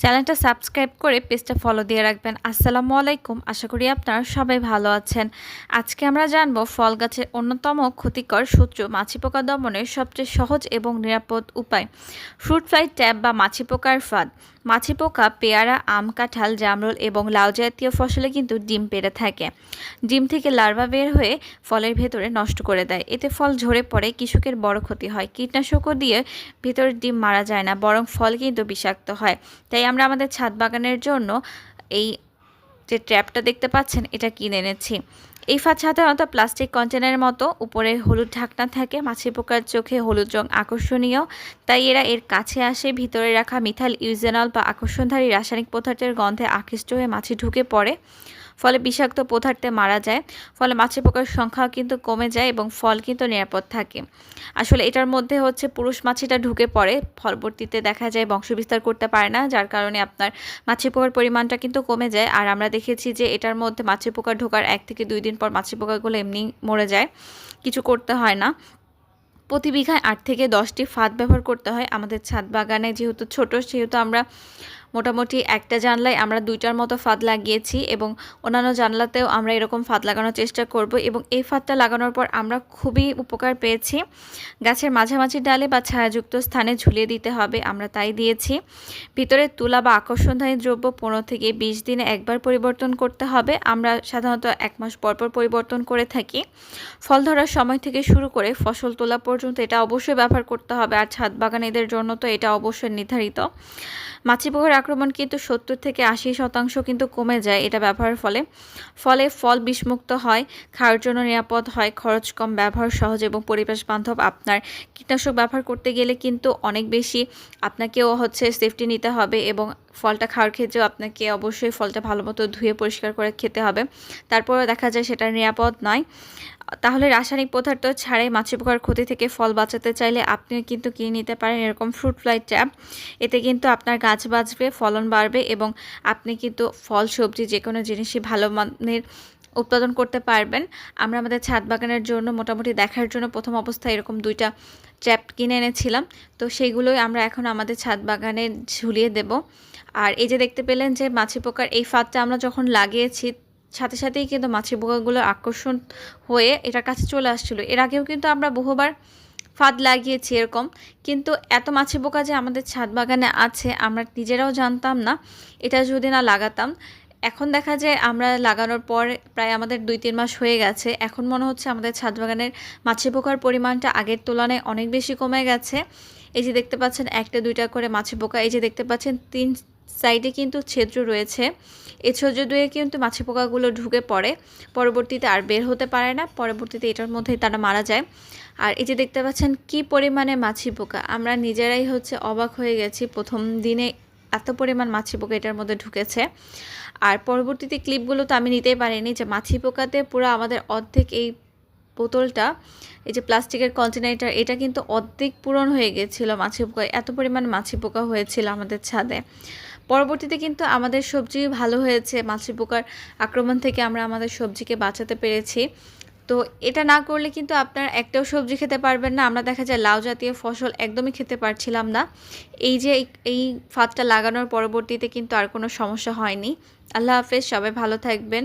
চ্যানেলটা সাবস্ক্রাইব করে পেজটা ফলো দিয়ে রাখবেন। আসসালামু আলাইকুম। আশা করি আপনারা সবাই ভালো আছেন। আজকে আমরা জানব ফল গাছের অন্যতম ক্ষতিকর সূত্র মাছি পোকা দমনের সবচেয়ে সহজ এবং নিরাপদ উপায়। ফ্রুট ফ্লাই ট্যাব বা মাছি পোকার ফাঁদ। মাছি পোকা, পেয়ারা, আম, কাঁঠাল, জামরুল এবং লাউ জাতীয় ফসলে কিন্তু ডিম পেড়ে থাকে। ডিম থেকে লার্ভা বের হয়ে ফলের ভেতরে নষ্ট করে দেয়। এতে ফল ঝরে পড়ে, কৃষকের বড় ক্ষতি হয়। কীটনাশকও দিয়ে ভেতরের ডিম মারা যায় না, বরং ফল কিন্তু বিষাক্ত হয়। তাই আমরা আমাদের ছাদ বাগানের জন্য এই যে ট্র্যাপটা দেখতে পাচ্ছেন, এটা কিনে এনেছি। এই ফাঁদ সাধারণত প্লাস্টিক কন্টেনারের মতো, উপরে হলুদ ঢাকনা থাকে, মাছি পোকার চোখে হলুদ রং আকর্ষণীয়। তাই এরা এর কাছে আসে, ভিতরে রাখা মিথাইল ইউজেনল বা আকর্ষণধারী রাসায়নিক পদার্থের গন্ধে আকৃষ্ট হয়ে মাছি ঢুকে পড়ে। ফলে বিষাক্ত পদার্থে মারা যায়। ফলে মাছি পোকার সংখ্যা কিন্তু কমে যায় এবং ফল কিন্তু নিরাপদ থাকে। আসলে এটার মধ্যে হচ্ছে পুরুষ মাছিটা ঢুকে পড়ে। ফলবর্তীতে দেখা যায় বংশবিস্তার করতে পারে না, যার কারণে আপনার মাছি পোকার পরিমাণটা কিন্তু কমে যায়। আর আমরা দেখেছি যে এটার মধ্যে মাছি পোকা ঢোকার এক থেকে দুই দিন পর মাছি পোকাগুলো এমনি মরে যায়। কিছু করতে হয় না। প্রতি বিঘায় আট থেকে দশটি ফাঁদ ব্যবহার করতে হয়। আমাদের ছাদ বাগানে যেহেতু ছোট, সেহেতু আমরা মোটামুটি একটা জানলায় আমরা দুইটার মতো ফাঁদ লাগিয়েছি এবং অন্যান্য জানলাতেও আমরা এরকম ফাঁদ লাগানোর চেষ্টা করব এবং এই ফাঁদটা লাগানোর পর আমরা খুবই উপকার পেয়েছি। গাছের মাঝামাঝি ডালে বা ছায়াযুক্ত স্থানে ঝুলিয়ে দিতে হবে, আমরা তাই দিয়েছি। ভিতরে তুলা বা আকর্ষণধারী দ্রব্য পনেরো থেকে বিশ দিনে একবার পরিবর্তন করতে হবে, আমরা সাধারণত এক মাস পরপর পরিবর্তন করে থাকি। ফল ধরার সময় থেকে শুরু করে ফসল তোলা পর্যন্ত এটা অবশ্যই ব্যবহার করতে হবে, আর ছাদ বাগানীদের জন্য তো এটা অবশ্যই নির্ধারিত। মাছি পোকার আক্রমণ কিন্তু সত্তর থেকে আশি শতাংশ কিন্তু কমে যায় এটা ব্যবহারের ফলে। ফলে ফল বিষমুক্ত হয়, খাওয়ার জন্য নিরাপদ হয়, খরচ কম, ব্যবহার সহজ এবং পরিবেশ বান্ধব আপনার কীটনাশক ব্যবহার করতে গেলে কিন্তু অনেক বেশি আপনাকেও হচ্ছে সেফটি নিতে হবে এবং ফলটা খাওয়ার ক্ষেত্রেও আপনাকে অবশ্যই ফলটা ভালো মতো ধুয়ে পরিষ্কার করে খেতে হবে। তারপরেও দেখা যায় সেটা নিরাপদ নয়। তাহলে রাসায়নিক পদার্থ ছাড়াই মাছি পোকার ক্ষতি থেকে ফল বাঁচাতে চাইলে আপনি কিন্তু কিনে নিতে পারেন এরকম ফ্রুট ফ্লাই ট্যাব এতে কিন্তু আপনার গাছ বাঁচবে ফলন বাড়বে এবং আপনি কিন্তু ফল, সবজি যে কোনো জিনিসই ভালো মানের উৎপাদন করতে পারবেন। আমরা আমাদের ছাদ বাগানের জন্য মোটামুটি দেখার জন্য প্রথম অবস্থায় এরকম দুইটা চ্যাপ কিনে এনেছিলাম। তো সেইগুলোই আমরা এখন আমাদের ছাদ বাগানে ঝুলিয়ে দেব। আর এই যে দেখতে পেলেন যে মাছি পোকার এই ফাঁদটা আমরা যখন লাগিয়েছি, সাথে সাথেই কিন্তু মাছি পোকাগুলো আকর্ষণ হয়ে এটার কাছে চলে আসছিল। এর আগেও কিন্তু আমরা বহুবার ফাঁদ লাগিয়েছি এরকম। কিন্তু এত মাছি বোকা যে আমাদের ছাদ বাগানে আছে, আমরা নিজেরাও জানতাম না। এটা যদি না লাগাতাম। এখন দেখা যায় আমরা লাগানোর পর প্রায় আমাদের দুই তিন মাস হয়ে গেছে। এখন মনে হচ্ছে আমাদের ছাদ বাগানের মাছি পোকার পরিমাণটা আগের তুলনায় অনেক বেশি কমে গেছে। এই যে দেখতে পাচ্ছেন, একটা দুইটা করে মাছি পোকা এই যে দেখতে পাচ্ছেন, তিন সাইডে কিন্তু ছিদ্র রয়েছে। এই ছিদ্র দুয়ে কিন্তু মাছি পোকাগুলো ঢুকে পড়ে। পরবর্তীতে আর বের হতে পারে না। পরবর্তীতে এটার মধ্যেই তারা মারা যায়। আর এই যে দেখতে পাচ্ছেন কি পরিমাণে মাছি পোকা। আমরা নিজেরাই হচ্ছে অবাক হয়ে গেছি প্রথম দিনে এত পরিমাণ মাছি পোকা এটার মধ্যে ঢুকেছে। আর পরবর্তীতে ক্লিপগুলো তো আমি নিতেই পারিনি যে মাছি পোকাতে পুরো আমাদের অর্ধেক এই বোতলটা, এই যে প্লাস্টিকের কন্টেনারটা, এটা কিন্তু অর্ধেক পূরণ হয়ে গেছিল মাছি পোকা এত পরিমাণ মাছি পোকা হয়েছিল আমাদের ছাদে। পরবর্তীতে কিন্তু আমাদের সবজি ভালো হয়েছে মাছি পোকার আক্রমণ থেকে আমরা আমাদের সবজিকে বাঁচাতে পেরেছি। তো এটা না করলে কিন্তু আপনার একটাও সবজি খেতে পারবেন না। আমরা দেখা যায় লাউ জাতীয় ফসল একদমই খেতে পারছিলাম না। এই যে এই ফাঁদটা লাগানোর পরবর্তীতে কিন্তু আর কোনো সমস্যা হয়নি। আল্লাহ হাফেজ, সবাই ভালো থাকবেন।